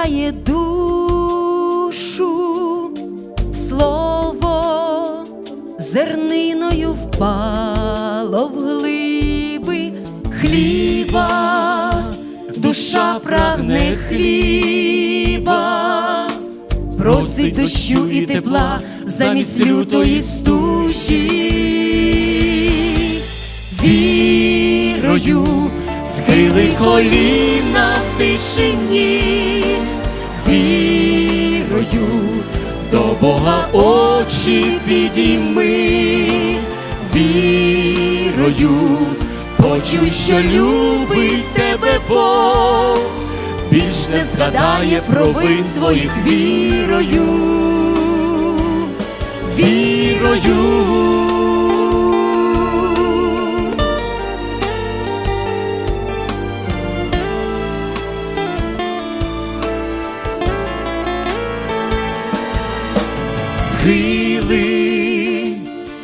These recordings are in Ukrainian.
торкає душу, слово зерниною впало в глиби. Хліба, душа прагне хліба, просить дощу і тепла замість лютої стужі. Вірою схили коліна в тишині, вірою до Бога очі підійми, вірою. Почуй, що любить тебе Бог, більш не згадає провин твоїх вірою, вірою. Схили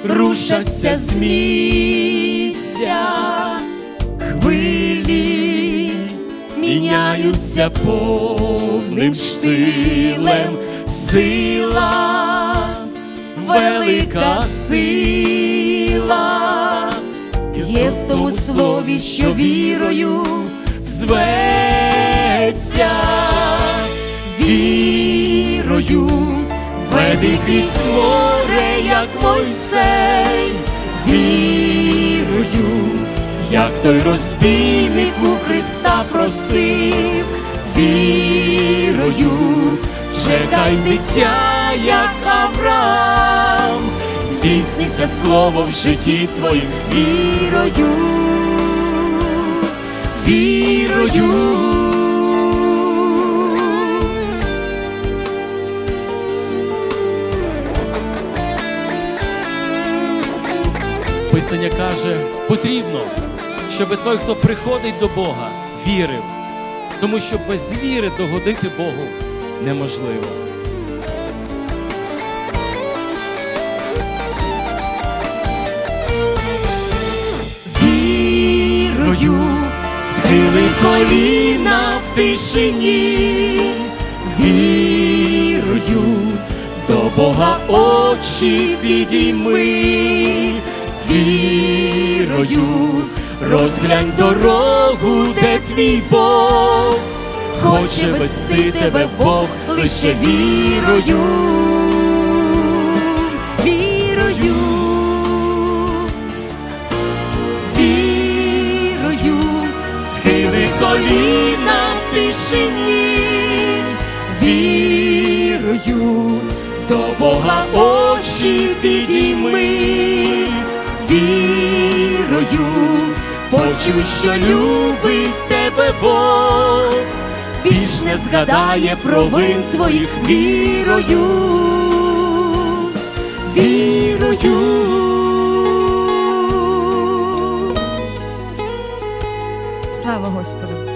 рушаться з місця, хвилі міняються повним штилем, сила, велика сила, є в тому слові, що вірою зветься, вірою. Веди крізь море, як Мойсей, вірую, як той розбійник у Христа просив, вірою, чекай дитя, як Авраам, здійсниться слово в житті твоїм. Вірою, вірою. Писання каже, потрібно, щоб той, хто приходить до Бога, вірив, тому що без віри догодити Богу неможливо. вірою, схили коліна в тишині, вірою, до Бога очі підійми, вірою, розглянь дорогу, де твій Бог, хоче вести тебе Бог лише вірою. Вірою. Вірою, схили коліна в тишині, вірою, до Бога очі підійми, вірою, почуй, що любить тебе Бог, більш не згадає провин твоїх вірою, вірою. Слава Господу!